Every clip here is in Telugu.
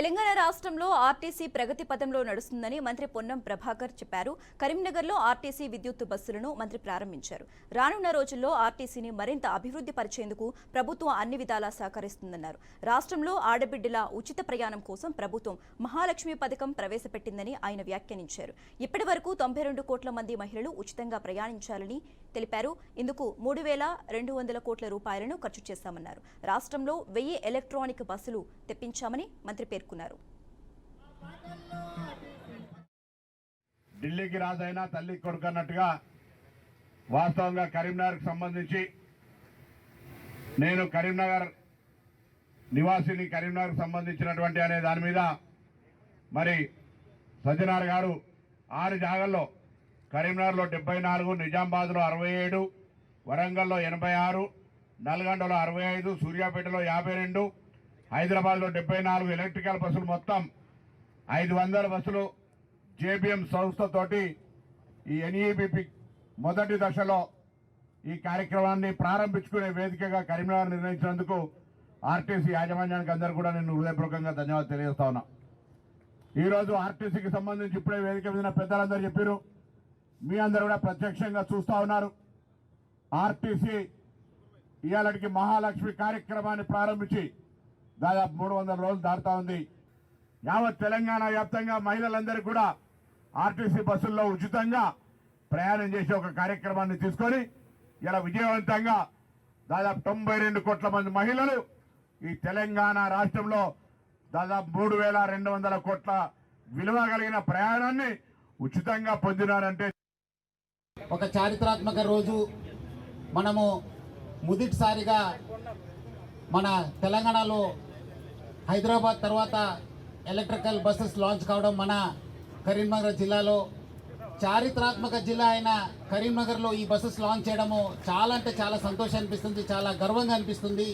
తెలంగాణ రాష్ట్రంలో ఆర్టీసీ ప్రగతి పథంలో నడుస్తుందని మంత్రి పొన్నం ప్రభాకర్ చెప్పారు. కరీంనగర్లో ఆర్టీసీ విద్యుత్ బస్సులను మంత్రి ప్రారంభించారు. రానున్న రోజుల్లో ఆర్టీసీని మరింత అభివృద్ధి పరిచేందుకు ప్రభుత్వం అన్ని విధాలా సహకరిస్తుందన్నారు. రాష్ట్రంలో ఆడబిడ్డల ఉచిత ప్రయాణం కోసం ప్రభుత్వం మహాలక్ష్మి పథకం ప్రవేశపెట్టిందని ఆయన వ్యాఖ్యానించారు. ఇప్పటి వరకు తొంభై రెండు కోట్ల మంది మహిళలు ఉచితంగా ప్రయాణించాలని తెలిపారు. ఇందుకు మూడు వేల రెండు వందల కోట్ల రూపాయలను ఖర్చు చేశామన్నారు. రాష్ట్రంలో వెయ్యి ఎలక్ట్రానిక్ బస్సులు తెప్పించామని మంత్రి పేర్కొన్నారు. ఢిల్లీకి రాజైనా తల్లి కొడుకు అన్నట్టుగా వాస్తవంగా కరీంనగర్కి సంబంధించి నేను కరీంనగర్ నివాసిని కరీంనగర్కి సంబంధించినటువంటి అనే దాని మీద మరి సజ్జనార్ గారు ఆరు జాగల్లో కరీంనగర్లో డెబ్బై నాలుగు నిజామాబాద్లో అరవై ఏడు వరంగల్లో ఎనభై ఆరు నల్గొండలో అరవై ఐదు సూర్యాపేటలో యాభై రెండు హైదరాబాద్లో డెబ్బై నాలుగు ఎలక్ట్రికల్ బస్సులు మొత్తం ఐదు వందల బస్సులు జేబిఎం సంస్థతోటి ఈ ఎన్ఈబిపి మొదటి దశలో ఈ కార్యక్రమాన్ని ప్రారంభించుకునే వేదికగా కరీంనగర్ నిర్ణయించినందుకు ఆర్టీసీ యాజమాన్యానికి అందరూ కూడా నేను హృదయపూర్వకంగా ధన్యవాదాలు తెలియజేస్తా ఉన్నా. ఈరోజు ఆర్టీసీకి సంబంధించి ఇప్పుడే వేదిక మీద పెద్దలందరూ చెప్పారు మీ అందరూ కూడా ప్రత్యక్షంగా చూస్తా ఉన్నారు. ఆర్టీసీ ఇవాళకి మహాలక్ష్మి కార్యక్రమాన్ని ప్రారంభించి దాదాపు మూడు వందల రోజులు దాటుతా ఉంది. యావత్ తెలంగాణ వ్యాప్తంగా మహిళలందరూ కూడా ఆర్టీసీ బస్సుల్లో ఉచితంగా ప్రయాణం చేసే ఒక కార్యక్రమాన్ని తీసుకొని ఇలా విజయవంతంగా దాదాపు తొంభై రెండు కోట్ల మంది మహిళలు ఈ తెలంగాణ రాష్ట్రంలో దాదాపు మూడు వేల రెండు వందల కోట్ల విలువ కలిగిన ప్రయాణాన్ని ఉచితంగా పొందినారంటే ఒక చారిత్రాత్మక రోజు మనము మొదటిసారిగా మన తెలంగాణలో హైదరాబాద్ తర్వాత ఎలక్ట్రికల్ బస్సెస్ లాంచ్ కావడం మన కరీంనగర్ జిల్లాలో చారిత్రాత్మక జిల్లా అయిన కరీంనగర్లో ఈ బస్సెస్ లాంచ్ చేయడము చాలా అంటే చాలా సంతోషం అనిపిస్తుంది చాలా గర్వంగా అనిపిస్తుంది.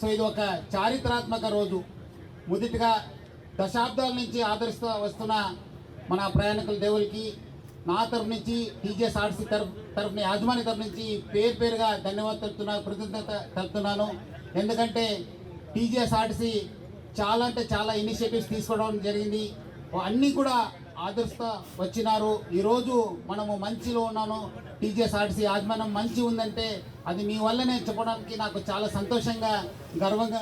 సో ఇది ఒక చారిత్రాత్మక రోజు. మొదటిగా దశాబ్దాల నుంచి ఆదరిస్తూ వస్తున్న మన ప్రయాణికుల దేవులకి నా తరఫు నుంచి టీజీఎస్ఆర్సీ తరఫు తరఫున యాజమాన్య తరఫు నుంచి పేరు పేరుగా ధన్యవాదాలు తెలుపుతున్నా కృతజ్ఞత తెలుపుతున్నాను. ఎందుకంటే టీజీఎస్ఆర్టీసీ చాలా అంటే చాలా ఇనిషియేటివ్స్ తీసుకోవడం జరిగింది. అన్నీ కూడా ఆదరిస్తూ వచ్చినారు. ఈరోజు మనము మంచిలో ఉన్నాను. టీజీఎస్ఆర్టీసీ యాజమాన్యం మంచి ఉందంటే అది మీ వల్లనే చెప్పడానికి నాకు చాలా సంతోషంగా గర్వంగా